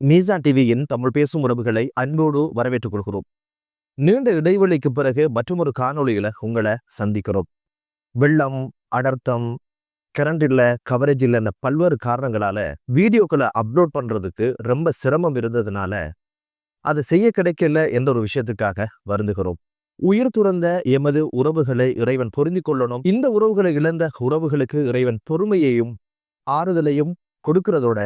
மீசா டிவியின் தமிழ் பேசும் உறவுகளை அன்போடு வரவேற்றுக் கொள்கிறோம். நீண்ட இடைவெளிக்கு பிறகு மற்றொரு காணொலியில உங்களை சந்திக்கிறோம். வெள்ளம் அடர்த்தம் கரண்ட் இல்ல கவரேஜ் இல்லைன்னு பல்வேறு காரணங்களால வீடியோக்களை அப்லோட் பண்றதுக்கு ரொம்ப சிரமம் இருந்ததுனால அதை செய்ய கிடைக்கல என்ற ஒரு விஷயத்துக்காக வருந்துகிறோம். உயிர் துறந்த எமது உறவுகளை இறைவன் பொருந்திக் கொள்ளணும். இந்த உறவுகளை இழந்த உறவுகளுக்கு இறைவன் பொறுமையையும் ஆறுதலையும் கொடுக்கிறதோட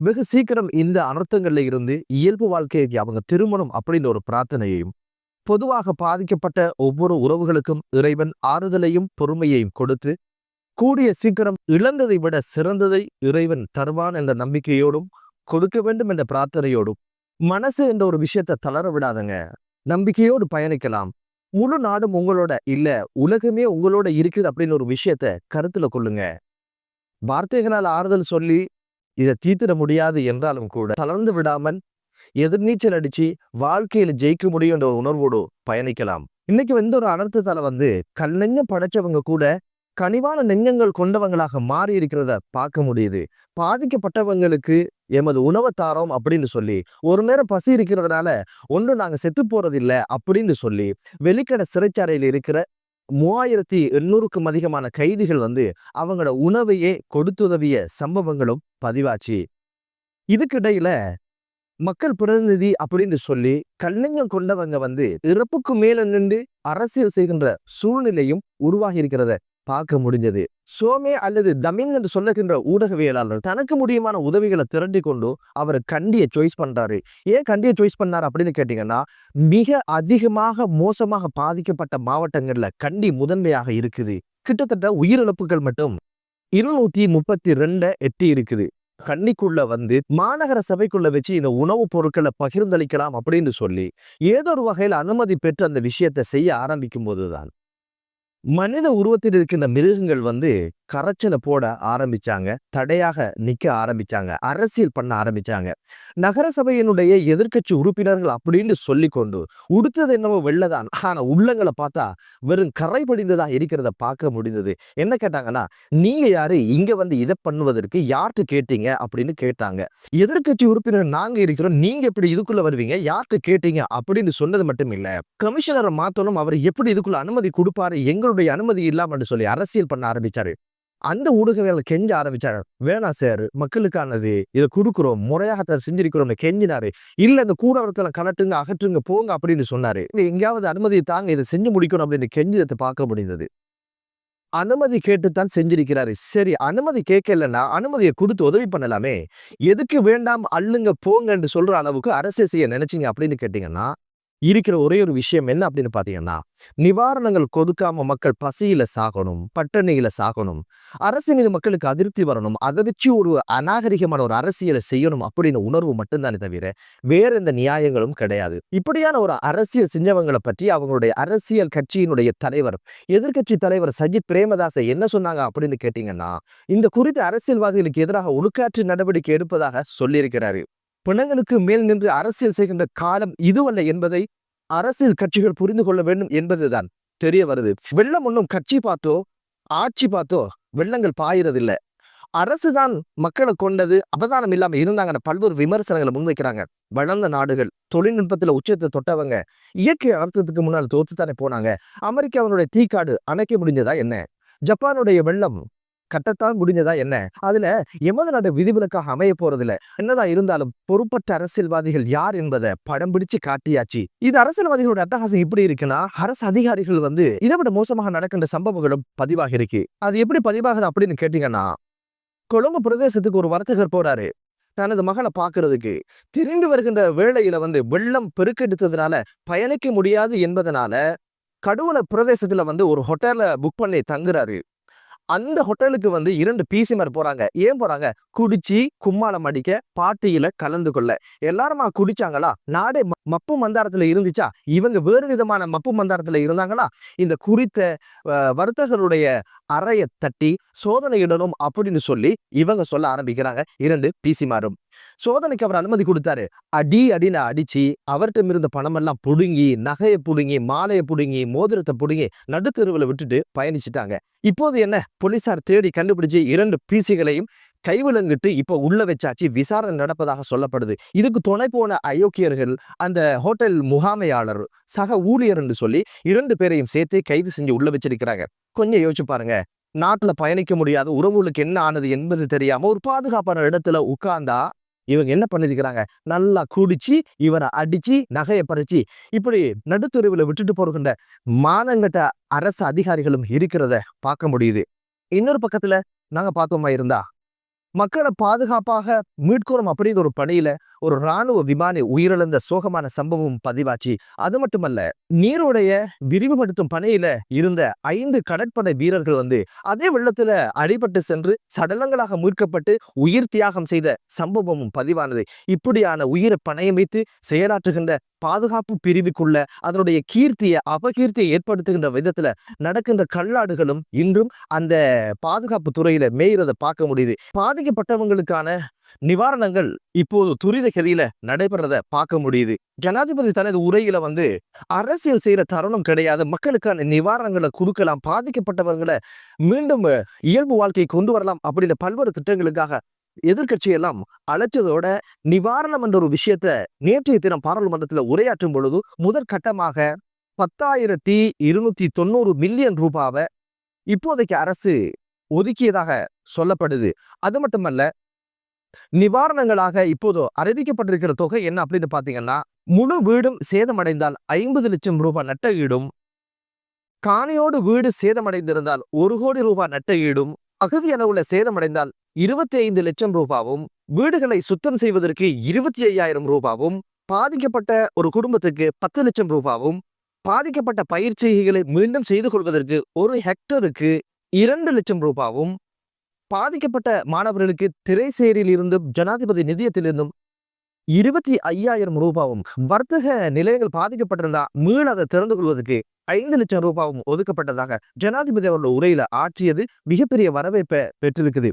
வெகு சீக்கிரம் இந்த அனர்த்தங்கள்ல இருந்து இயல்பு வாழ்க்கையை அவங்க திருமணம் அப்படின்னு ஒரு பிரார்த்தனையையும் பொதுவாக பாதிக்கப்பட்ட ஒவ்வொரு உறவுகளுக்கும் இறைவன் ஆறுதலையும் பொறுமையையும் கொடுத்து கூடிய சீக்கிரம் இழந்ததை விட சிறந்ததை இறைவன் தருவான் என்ற நம்பிக்கையோடும் கொடுக்க வேண்டும் என்ற பிரார்த்தனையோடும் மனசு என்ற ஒரு விஷயத்தை தளர விடாதங்க. நம்பிக்கையோடு பயணிக்கலாம். முழு நாடும் உங்களோட இல்ல உலகமே உங்களோட இருக்குது அப்படின்னு ஒரு விஷயத்த கருத்துல கொள்ளுங்க. வார்த்தைகளால் ஆறுதல் சொல்லி இதை தீர்த்திட முடியாது என்றாலும் கூட தளர்ந்து விடாமல் எதிர்நீச்சல் அடிச்சு வாழ்க்கையில ஜெயிக்க முடியும் என்ற ஒரு உணர்வோடு பயணிக்கலாம். இன்னைக்கு வந்து ஒரு அனர்த்தத்தால வந்து கண்ணெஞ்சம் படைச்சவங்க கூட கனிவான நெஞ்சங்கள் கொண்டவங்களாக மாறி இருக்கிறத பார்க்க முடியுது. பாதிக்கப்பட்டவங்களுக்கு எமது உணவை தாரோம் அப்படின்னு சொல்லி ஒரு நேரம் பசி இருக்கிறதுனால ஒன்று நாங்க செத்து போறதில்ல அப்படின்னு சொல்லி வெளிக்கடை சிறைச்சாலையில் இருக்கிற மூவாயிரத்தி எண்ணூறுக்கும் அதிகமான கைதிகள் வந்து அவங்களோட உணவையே கொடுத்துதவிய சம்பவங்களும் பதிவாச்சு. இதுக்கிடையில மக்கள் பிரதிநிதி அப்படின்னு சொல்லி கண்ணெஞ்சம் கொண்டவங்க வந்து இறப்புக்கு மேல நின்று அரசியல் செய்கின்ற சூழ்நிலையும் உருவாகி இருக்கிறத பார்க்க முடிஞ்சது. சோமே அல்லது தமிழ் என்று சொல்லுகின்ற ஊடகவியலாளர் தனக்கு முடியுமான உதவிகளை திரட்டி கொண்டு அவர் கண்டியை சாய்ஸ் பண்றாரு. ஏன் கண்டியை சாய்ஸ் பண்ணாரு அப்படின்னு கேட்டீங்கன்னா மிக அதிகமாக மோசமாக பாதிக்கப்பட்ட மாவட்டங்கள்ல கண்டி முதன்மையாக இருக்குது. கிட்டத்தட்ட உயிரிழப்புகள் மட்டும் இருநூத்தி முப்பத்தி ரெண்ட எட்டி இருக்குது. கண்ணிக்குள்ள வந்து மாநகர சபைக்குள்ள வச்சு இந்த உணவுப் பொருட்களை பகிர்ந்தளிக்கலாம் அப்படின்னு சொல்லி ஏதோ ஒரு வகையில் அனுமதி பெற்று அந்த விஷயத்தை செய்ய ஆரம்பிக்கும் போதுதான் மனித உருவத்தில் இருக்கின்ற மிருகங்கள் வந்து கரைச்சலை போட ஆரம்பிச்சாங்க. தடையாக நிக்க ஆரம்பிச்சாங்க. அரசியல் பண்ண ஆரம்பிச்சாங்க. நகரசபையினுடைய எதிர்க்கட்சி உறுப்பினர்கள் அப்படின்னு சொல்லி கொண்டு உடுத்தது என்னவோ வெள்ளதான். ஆனா உள்ளங்களை பார்த்தா வெறும் கரை படிந்ததா இருக்கிறத பார்க்க முடிந்தது. என்ன கேட்டாங்கன்னா நீங்க யாரு? இங்க வந்து இதை பண்ணுவதற்கு யார்கிட்ட கேட்டீங்க? அப்படின்னு கேட்டாங்க. எதிர்க்கட்சி உறுப்பினர் நாங்க இருக்கிறோம். நீங்க எப்படி இதுக்குள்ள வருவீங்க? யார்கிட்ட கேட்டீங்க? அப்படின்னு சொன்னது மட்டும் இல்ல. கமிஷனரை மாத்தணும். அவர் எப்படி இதுக்குள்ள அனுமதி கொடுப்பாரு? எங்களுடைய அனுமதி இல்லாமல் சொல்லி அரசியல் பண்ண ஆரம்பிச்சாரு. அந்த ஊடகவியல் கெஞ்ச ஆரம்பிச்சாரு. வேணா சார் மக்களுக்கானது இதை கொடுக்குறோம். முறையாக செஞ்சிருக்கிறோம்னு கெஞ்சினாரு. இல்ல இந்த கூடவரத்துல கலட்டுங்க அகற்றுங்க போங்க அப்படின்னு சொன்னாரு. எங்கேயாவது அனுமதியை தாங்க இதை செஞ்சு முடிக்கணும் அப்படின்னு கெஞ்சிதத்தை பார்க்க முடிந்தது. அனுமதி கேட்டுத்தான் செஞ்சிருக்கிறாரு. சரி அனுமதி கேட்கலன்னா அனுமதியை கொடுத்து உதவி பண்ணலாமே. எதுக்கு வேண்டாம் அள்ளுங்க போங்கன்னு சொல்ற அளவுக்கு அரசு செய்ய நினைச்சீங்க அப்படின்னு கேட்டீங்கன்னா இருக்கிற ஒரே ஒரு விஷயம் என்ன அப்படின்னு பார்த்தீங்கன்னா நிவாரணங்கள் கொதுக்காம மக்கள் பசியில சாகணும் பட்டணியில சாகணும் அரசு மீது மக்களுக்கு அதிருப்தி வரணும் அதை வச்சு ஒரு அநாகரிகமான ஒரு அரசியலை செய்யணும் அப்படின்னு உணர்வு மட்டும்தானே தவிர வேற எந்த நியாயங்களும் கிடையாது. இப்படியான ஒரு அரசியல் செஞ்சவங்களை பற்றி அவங்களுடைய அரசியல் கட்சியினுடைய தலைவர் எதிர்க்கட்சி தலைவர் சஜித் பிரேமதாசை என்ன சொன்னாங்க அப்படின்னு கேட்டீங்கன்னா இந்த குறித்த அரசியல்வாதிகளுக்கு எதிராக ஒழுக்காற்று நடவடிக்கை எடுப்பதாக சொல்லியிருக்கிறாரு. பிணங்களுக்கு மேல் நின்று அரசியல் செய்கின்ற காலம் இதுவல்ல என்பதை அரசியல் கட்சிகள் புரிந்து கொள்ள வேண்டும் என்பதுதான் தெரிய வருது. வெள்ளம் ஒன்றும் கட்சி பார்த்தோ ஆட்சி பார்த்தோ வெள்ளங்கள் பாயிறதில்ல. அரசு தான் மக்களை கொண்டது அவதானம் இல்லாம இருந்தாங்கன்னு பல்வேறு விமர்சனங்களை முன்வைக்கிறாங்க. வளர்ந்த நாடுகள் தொழில்நுட்பத்துல உச்சத்தை தொட்டவங்க இயற்கை அர்த்தத்துக்கு முன்னால் தோத்துத்தானே போனாங்க. அமெரிக்காவினுடைய தீக்காடு அணைக்க முடிஞ்சதா என்ன? ஜப்பானுடைய வெள்ளம் கட்டத்தான் முடிஞ்சதா என்ன? அதுல எமது நாடு விதிவிலக்காக அமைய போறதில்ல. என்னதான் இருந்தாலும் பொறுப்பற்ற அரசியல்வாதிகள் யார் என்பதை படம் பிடிச்சு காட்டியாச்சு. இது அரசியல்வாதிகளோட அட்டகாசம் இப்படி இருக்குன்னா அரசு அதிகாரிகள் வந்து இதை விட மோசமாக நடக்கின்ற சம்பவங்களும் பதிவாக இருக்கு. அது எப்படி பதிவாகுது அப்படின்னு கேட்டீங்கன்னா கொழும்பு பிரதேசத்துக்கு ஒரு வர்த்தகர் போறாரு. தனது மகளை பார்க்கறதுக்கு. திரும்பி வருகின்ற வேளையில வந்து வெள்ளம் பெருக்கெடுத்ததுனால பயணிக்க முடியாது என்பதனால கடுவல பிரதேசத்துல வந்து ஒரு ஹோட்டல்ல புக் பண்ணி தங்குறாரு. அந்த ஹோட்டலுக்கு வந்து இரண்டு பிசிமார் போறாங்க. ஏன் போறாங்க? குடிச்சு கும்மாளம் அடிக்க பாட்டியில கலந்து கொள்ள. எல்லாருமா குடிச்சாங்களா? நாடே மப்பு மந்தாரத்துல இருந்துச்சா? இவங்க வேறு விதமான மப்பு மந்தாரத்துல இருந்தாங்களா? இந்த குறித்த வர்த்தகருடைய அறையை தட்டி சோதனையிடணும் அப்படின்னு சொல்லி இவங்க சொல்ல ஆரம்பிக்கிறாங்க இரண்டு பிசிமாரும் சோதனைக்கு அவர் அனுமதி கொடுத்தாரு. அடி அடின்னு அடிச்சு அவர்கிட்ட இருந்த பணமெல்லாம் புடுங்கி நகையை புடுங்கி மாலையை புடுங்கி மோதிரத்தை புடுங்கி நடுத்தருவில் விட்டுட்டு பயணிச்சிட்டாங்க. இப்போது என்ன? போலீசார் தேடி கண்டுபிடிச்சு இரண்டு பிசிகளையும் கைவிலங்கிட்டு இப்ப உள்ள வச்சாச்சு. விசாரணை நடப்பதாக சொல்லப்படுது. இதுக்கு துணை போன அயோக்கியர்கள் அந்த ஹோட்டல் முகாமையாளர் சக ஊழியர் என்று சொல்லி இரண்டு பேரையும் சேர்த்து கைது செஞ்சு உள்ள வச்சிருக்கிறாங்க. கொஞ்சம் யோசிச்சு பாருங்க. நாட்டுல பயணிக்க முடியாத உறவுகளுக்கு என்ன ஆனது என்பது தெரியாம ஒரு பாதுகாப்பான இடத்துல உட்கார்ந்தா இவங்க என்ன பண்ணிருக்கிறாங்க? நல்லா குடிச்சு இவரை அடிச்சு நகையை பறிச்சு இப்படி நடுத்தெருவில் விட்டுட்டு போகின்ற மானங்கட்ட அரசு அதிகாரிகளும் இருக்கிறத பார்க்க முடியுது. இன்னொரு பக்கத்துல நாங்க பார்த்தோமா இருந்தா மக்களை பாதுகாப்பாக மீட்கணும் அப்படிங்கிற ஒரு பணியில ஒரு ராணுவ விமானி உயிரிழந்த சோகமான சம்பவம் பதிவாச்சு. அது மட்டுமல்ல நீருடைய விரிவுபடுத்தும் பணியில இருந்த ஐந்து கடற்படை வீரர்கள் வந்து அதே வெள்ளத்துல அடிபட்டு சென்று சடலங்களாக மீட்கப்பட்டு உயிர் தியாகம் செய்த சம்பவமும் பதிவானது. இப்படியான உயிரை பணையமைத்து வைத்து செயலாற்றுகின்ற பாதுகாப்பு பிரிவுக்குள்ள அதனுடைய கீர்த்தியை அபகீர்த்தியை ஏற்படுத்துகின்ற விதத்துல நடக்கின்ற கல்லாடுகளும் இன்றும் அந்த பாதுகாப்பு துறையில மேய்றத பார்க்க முடியுது. பாதிக்கப்பட்டவங்களுக்கான நிவாரணங்கள் இப்போது துரித கதியில நடைபெறத பார்க்க முடியுது. ஜனாதிபதி தனது உரையில வந்து அரசியல் செய்யற தருணம் கிடையாது. மக்களுக்கான நிவாரணங்களை கொடுக்கலாம். பாதிக்கப்பட்டவர்களை மீண்டும் இயல்பு வாழ்க்கையை கொண்டு வரலாம் அப்படின்ற பல்வேறு திட்டங்களுக்காக எதிர்கட்சி எல்லாம் அழைச்சதோட நிவாரணம் என்ற ஒரு விஷயத்த நேற்றைய தினம் பாராளுமன்றத்துல உரையாற்றும் பொழுது முதற்கட்டமாக பத்தாயிரத்தி இருநூத்தி தொண்ணூறு மில்லியன் ரூபாவை இப்போதைக்கு அரசு ஒதுக்கியதாக சொல்லப்படுது. அது மட்டுமல்ல நிவாரணங்களாக இப்போது அறிவிக்கப்பட்டிருக்கிற தொகை என்ன அப்படின்னு பாத்தீங்கன்னா முழு வீடும் சேதமடைந்தால் ஐம்பது லட்சம் ரூபாய் நட்ட ஈடும் காணியோடு வீடு சேதமடைந்திருந்தால் ஒரு கோடி ரூபாய் நட்ட ஈடும் அகதி அளவுல சேதமடைந்தால் இருபத்தி ஐந்து லட்சம் ரூபாவும் வீடுகளை சுத்தம் செய்வதற்கு இருபத்தி ஐயாயிரம் ரூபாவும் பாதிக்கப்பட்ட ஒரு குடும்பத்துக்கு பத்து லட்சம் ரூபாவும் பாதிக்கப்பட்ட பயிற்சிகளை மீண்டும் செய்து கொள்வதற்கு ஒரு ஹெக்டருக்கு இரண்டு லட்சம் ரூபாவும் பாதிக்கப்பட்ட மாணவர்களுக்கு திரைசேரியில் இருந்தும் ஜனாதிபதி நிதியத்திலிருந்தும் இருபத்தி ஐயாயிரம் ரூபாவும் வர்த்தக நிலையங்கள் பாதிக்கப்பட்டிருந்தா மீள அதை திறந்து கொள்வதற்கு ஐந்து லட்சம் ரூபாவும் ஒதுக்கப்பட்டதாக ஜனாதிபதி அவர்கள் உரையில ஆற்றியது மிகப்பெரிய வரவேற்பை பெற்றிருக்குது.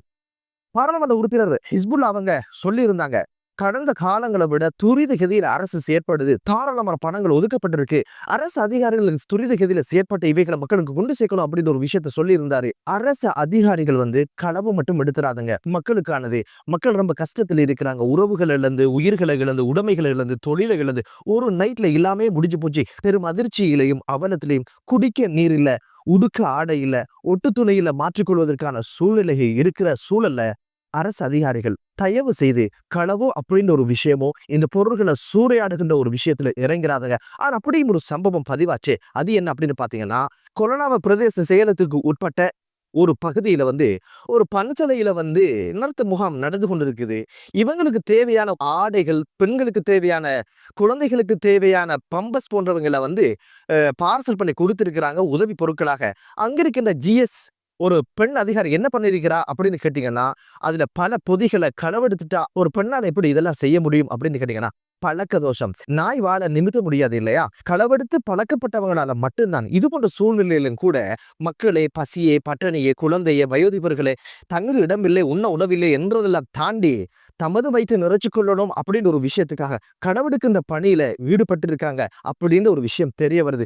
பாராளுமன்ற உறுப்பினர் ஹிஸ்புல்லா அவங்க சொல்லியிருந்தாங்க. கடந்த காலங்களை விட துரித கதியில் அரசு செயற்படுது. தாராளமான பணங்கள் ஒதுக்கப்பட்டிருக்கு. அரசு அதிகாரிகளுக்கு துரித கதியில செயற்பட்ட இவைகளை மக்களுக்கு கொண்டு சேர்க்கணும் அப்படின்னு ஒரு விஷயத்த சொல்லியிருந்தாரு. அரசு அதிகாரிகள் வந்து களவு மட்டும் எடுத்துறாதுங்க. மக்களுக்கானது. மக்கள் ரொம்ப கஷ்டத்தில் இருக்கிறாங்க. உறவுகள் இழந்து உயிர்களை இழந்து உடைமைகளை இழந்து தொழிலை இழந்து ஒரு நைட்ல எல்லாமே முடிஞ்சு போச்சு. பெரும் அதிர்ச்சியிலையும் அவலத்திலையும் குடிக்க நீர் இல்லை உடுக்க ஆடை இல்ல ஒட்டு துணையில மாற்றிக்கொள்வதற்கான சூழ்நிலை இருக்கிற சூழல்ல அரசு அதிகாரிகள் தயவு செய்து களவோ அப்படின்ற ஒரு விஷயமோ இந்த பொருள்களை சூறையாடுகின்ற ஒரு விஷயத்துல இறங்கிறாதங்க. ஆனா அப்படியும் ஒரு சம்பவம் பதிவாச்சு. அது என்ன அப்படின்னு பாத்தீங்கன்னா கொரோனாவ பிரதேச செயலத்துக்கு உட்பட்ட ஒரு பகுதியில வந்து ஒரு பன்சலையில வந்து நிறுத்த முகாம் நடந்து கொண்டிருக்குது. இவங்களுக்கு தேவையான ஆடைகள் பெண்களுக்கு தேவையான குழந்தைகளுக்கு தேவையான பம்பஸ் போன்றவங்களை வந்து பார்சல் பண்ணி கொடுத்துருக்கிறாங்க உதவி பொருட்களாக. அங்க இருக்கின்ற ஜிஎஸ் ஒரு பெண் அதிகாரி என்ன பண்ணியிருக்கிறா அப்படின்னு கேட்டீங்கன்னா அதில் பல பொதிகளை களவெடுத்துட்டா ஒரு பெண்ணால் எப்படி இதெல்லாம் செய்ய முடியும் அப்படின்னு கேட்டீங்கன்னா பழக்க தோஷம். நாய் வாழ நிமித்த முடியாது இல்லையா? களவெடுத்து பழக்கப்பட்டவங்களால மட்டும்தான். இது போன்ற சூழ்நிலையிலும் கூட மக்களே பசியே பட்டணியே குழந்தையே வயோதிபர்களே தங்கு இடமில்லை உண்ண உணவில்லை என்றதெல்லாம் தாண்டி தமது வயிற்று நிறைச்சு கொள்ளணும் அப்படின்னு ஒரு விஷயத்துக்காக கடவுடுக்கின்ற பணியில ஈடுபட்டிருக்காங்க அப்படின்னு ஒரு விஷயம் தெரிய வருது.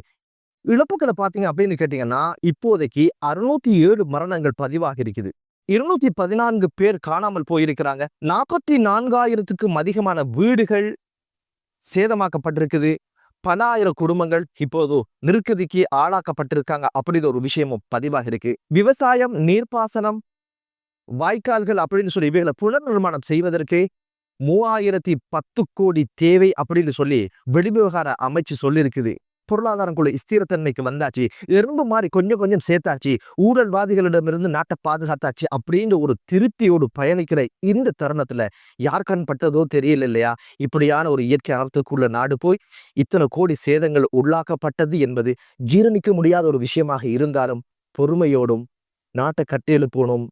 இழப்புகளை பார்த்தீங்க அப்படின்னு கேட்டீங்கன்னா இப்போதைக்கு அறுநூத்தி ஏழு மரணங்கள் பதிவாக இருக்குது. இருநூத்தி பதினான்கு பேர் காணாமல் போயிருக்கிறாங்க. நாற்பத்தி நான்காயிரத்துக்கும் அதிகமான வீடுகள் சேதமாக்கப்பட்டிருக்குது. பல ஆயிரம் குடும்பங்கள் இப்போது நெருக்கதிக்கு ஆளாக்கப்பட்டிருக்காங்க அப்படின்னு ஒரு விஷயமும் பதிவாக இருக்கு. விவசாயம் நீர்ப்பாசனம் வாய்க்கால்கள் அப்படின்னு சொல்லி இவைகளை புனர் நிர்மாணம் செய்வதற்கு மூவாயிரத்தி பத்து கோடி தேவை அப்படின்னு சொல்லி வெளிவிவகார அமைச்சு சொல்லியிருக்குது. பொருளாதாரங்குள்ள ஸ்திரத்தன்மைக்கு வந்தாச்சு. எறும்பு மாதிரி கொஞ்சம் கொஞ்சம் சேர்த்தாச்சு. ஊழல்வாதிகளிடமிருந்து நாட்டை பாதுகாத்தாச்சு அப்படின்ற ஒரு திருப்தியோடு பயணிக்கிற இந்த தருணத்துல யார் கண் பட்டதோ தெரியல இல்லையா? இப்படியான ஒரு இயற்கை அர்த்தத்துக்குள்ள நாடு போய் இத்தனை கோடி சேதங்கள் உள்ளாக்கப்பட்டது என்பது ஜீரணிக்க முடியாத ஒரு விஷயமாக இருந்தாலும் பொறுமையோடும் நாட்டை கட்டியெழுப்பணும்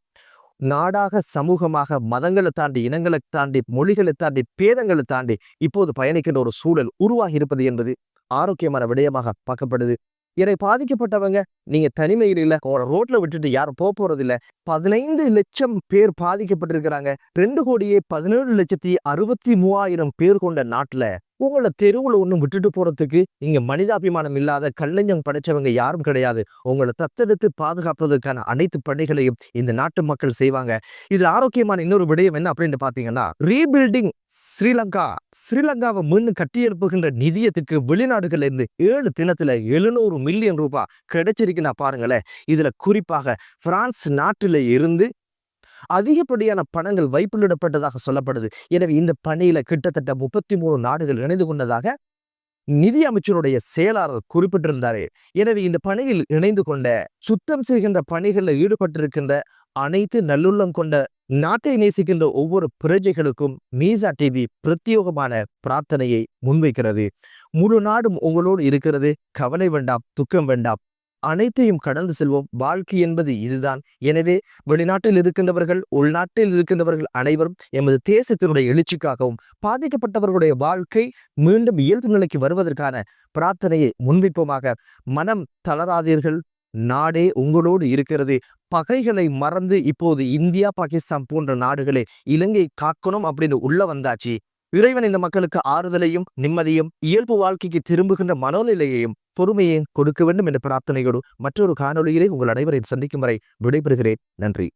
நாடாக சமூகமாக மதங்களை தாண்டி இனங்களை தாண்டி மொழிகளை தாண்டி பேதங்களை தாண்டி இப்போது பயணிக்கின்ற ஒரு சூழல் உருவாகி இருப்பது என்பது ஆரோக்கியமான விடயமாக பார்க்கப்படுது. இதை பாதிக்கப்பட்டவங்க நீங்க தனிமையில் இல்ல ரோட்ல விட்டுட்டு யாரும் போக போறது இல்ல. பதினைந்து லட்சம் பேர் பாதிக்கப்பட்டிருக்கிறாங்க. ரெண்டு கோடியே பதினேழு லட்சத்தி அறுபத்தி மூவாயிரம் பேர் கொண்ட நாட்டுல உங்களை தெருவுல ஒன்றும் விட்டுட்டு போறதுக்கு இங்கே மனிதாபிமானம் இல்லாத கல்லஞ்சம் படைச்சவங்க யாரும் கிடையாது. உங்களை தத்தெடுத்து பாதுகாப்பதற்கான அனைத்து பணிகளையும் இந்த நாட்டு மக்கள் செய்வாங்க. இதில் ஆரோக்கியமான இன்னொரு விடயம் என்ன அப்படின்னு பார்த்தீங்கன்னா ரீபில்டிங் ஸ்ரீலங்கா. ஸ்ரீலங்காவை மீண்டும் கட்டியெழுப்புகின்ற நிதியத்துக்கு வெளிநாடுகள்ல இருந்து ஏழு தினத்துல எழுநூறு மில்லியன் ரூபாய் கிடைச்சிருக்குன்னா பாருங்களேன். இதுல குறிப்பாக பிரான்ஸ் நாட்டில இருந்து அதிகப்படியான பணங்கள் வைப்பிலிடப்பட்டதாக சொல்லப்படுது. எனவே இந்த பணியில கிட்டத்தட்ட முப்பத்தி மூணு நாடுகள் இணைந்து கொண்டதாக நிதி அமைச்சருடைய செயலாளர் குறிப்பிட்டிருந்தாரு. எனவே இந்த பணியில் இணைந்து கொண்ட சுத்தம் செய்கின்ற பணிகளில் ஈடுபட்டிருக்கின்ற அனைத்து நல்லுள்ளம் கொண்ட நாட்டை நேசிக்கின்ற ஒவ்வொரு பிரஜைகளுக்கும் மீசா டிவி பிரத்யேகமான பிரார்த்தனையை முன்வைக்கிறது. முழு நாடும் உங்களோடு இருக்கிறது. கவலை வேண்டாம் துக்கம் வேண்டாம். அனைத்தையும் கடந்து செல்வோம். வாழ்க்கை என்பது இதுதான். எனவே வெளிநாட்டில் இருக்கின்றவர்கள் உள்நாட்டில் இருக்கின்றவர்கள் அனைவரும் எமது தேசத்தினுடைய எழுச்சிக்காகவும் பாதிக்கப்பட்டவர்களுடைய வாழ்க்கை மீண்டும் இயல்பு நிலைக்கு வருவதற்கான பிரார்த்தனையை முன்வைப்போமாக மனம் தளராதீர்கள். நாடே உங்களோடு இருக்கிறது. பகைகளை மறந்து இப்போது இந்தியா பாகிஸ்தான் போன்ற நாடுகளே இலங்கை காக்கணும் அப்படின்னு உள்ள வந்தாச்சு. இறைவன் இந்த மக்களுக்கு ஆறுதலையும் நிம்மதியும் இயல்பு வாழ்க்கைக்கு திரும்புகின்ற மனோநிலையையும் பொறுமையையும் கொடுக்க வேண்டும் என்ற பிரார்த்தனையோடு மற்றொரு காணொளியிலே உங்கள் அனைவரையும் சந்திக்கும் வரை விடைபெறுகிறேன். நன்றி.